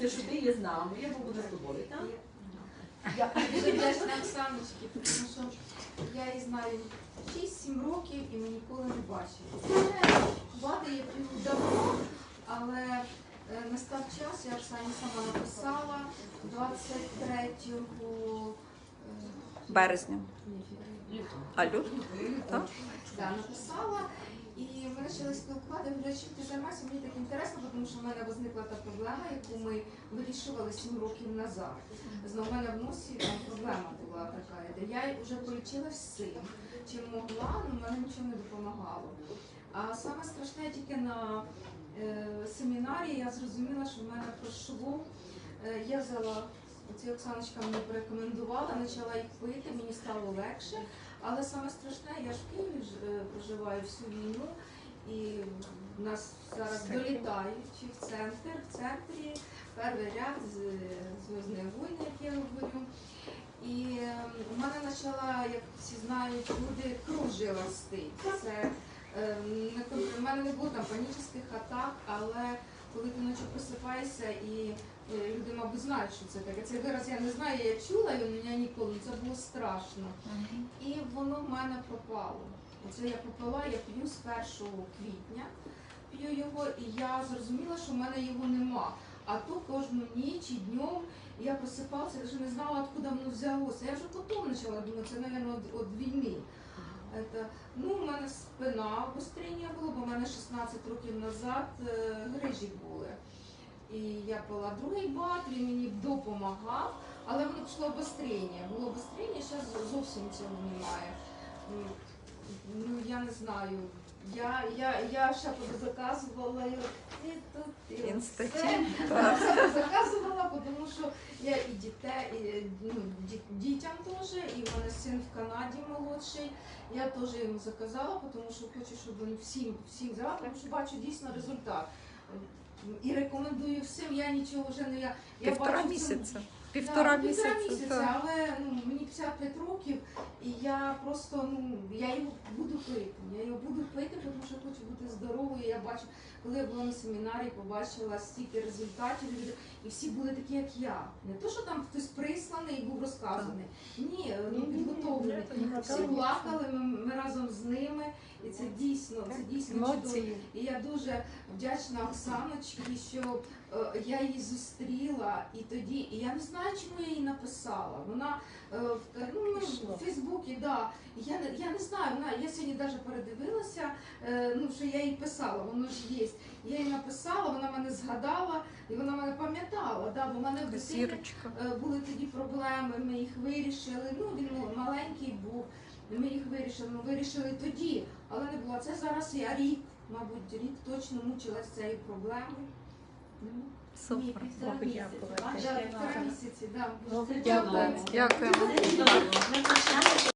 тішуся, що ти є з нами. Я буду з тобою, так? Я дуже вдячна тому що я її знаю 6-7 років і ми ніколи не бачили. Вади я п'ю давно, але е, настав час, я Оксані сама написала 23-го е, Березня. А лют? Так? Написала. Почали спілкувати, говорю, чим ти займаєшся, мені так інтересно, тому що в мене виникла та проблема, яку ми вирішували 7 років назад. Знову в мене в носі там проблема була така, де я вже полічила всім, чим могла, але мене нічого не допомагало. А саме страшне тільки на е, семінарі я зрозуміла, що в мене пройшло. Е, я взяла, оці Оксаночка мені порекомендувала, почала їх пити, мені стало легше. Але саме страшне, я ж в Києві е, проживаю всю війну, і в нас зараз долітають в центр, в центрі, перший ряд з Зв'язної війни, як я говорю. І е, у мене почала, як всі знають, люди кров жила рости. Це е, не в мене не було там панічних атак, але коли ти ночі просипаєшся і е, люди, мабуть, знають, що це таке. Цей вираз я не знаю, я чула, і у мене ніколи це було страшно. І воно в мене пропало. Оце я попила, я п'ю з 1 квітня, п'ю його, і я зрозуміла, що в мене його нема. А то кожну ніч і днем я просипалася, я навіть не знала, откуда воно взялося. Я вже потім почала думати, це, мабуть, від, війни. Это, ну, у мене спина обострення було, бо в мене 16 років назад е, грижі були. І я пила другий бат, він мені допомагав, але воно пішло обострення. Було обострення, зараз зовсім цього немає. Ну, я не знаю. Я, я, я ще заказувала і тут, і все. Так. Заказувала, тому що я і дітей, і, ну, ді- дітям теж, і в мене син в Канаді молодший. Я теж йому заказала, тому що хочу, щоб він всім, всім взяла, тому що бачу дійсно результат. І рекомендую всім, я нічого вже не я. я Півтора бачу в цьому- місяця. Півтора Так, місяця. місяця, але ну, мені 55 років, і я просто ну я його буду пити. Я його буду пити, тому що хочу бути здоровою. Я бачу, коли я була на семінарі, побачила стільки результатів, і всі були такі, як я. Не то, що там хтось присланий і був розказаний. Ні, ну підготовлений. Всі плакали, ми, ми разом з ними, і це дійсно, це дійсно чудово. І я дуже вдячна Оксаночці, що е, я її зустріла і тоді, і я не знаю, чому я їй написала. Вона е, в, ну, в Фейсбуці, да. Я не я не знаю, вона я сьогодні навіть передивилася, е, ну що я їй писала, воно ж є. Я їй написала, вона мене згадала і вона мене пам'ятала. Да, бо в мене в дитині Е, були тоді проблеми, ми їх вирішили. Ну він ну, маленький був. Ми їх вирішили, ми вирішили тоді, але не було. Це зараз я рік, мабуть, рік точно мучилась цією проблемою. Ну, Супер. місяці. Півтора місяці, да. Дякую. Дякую.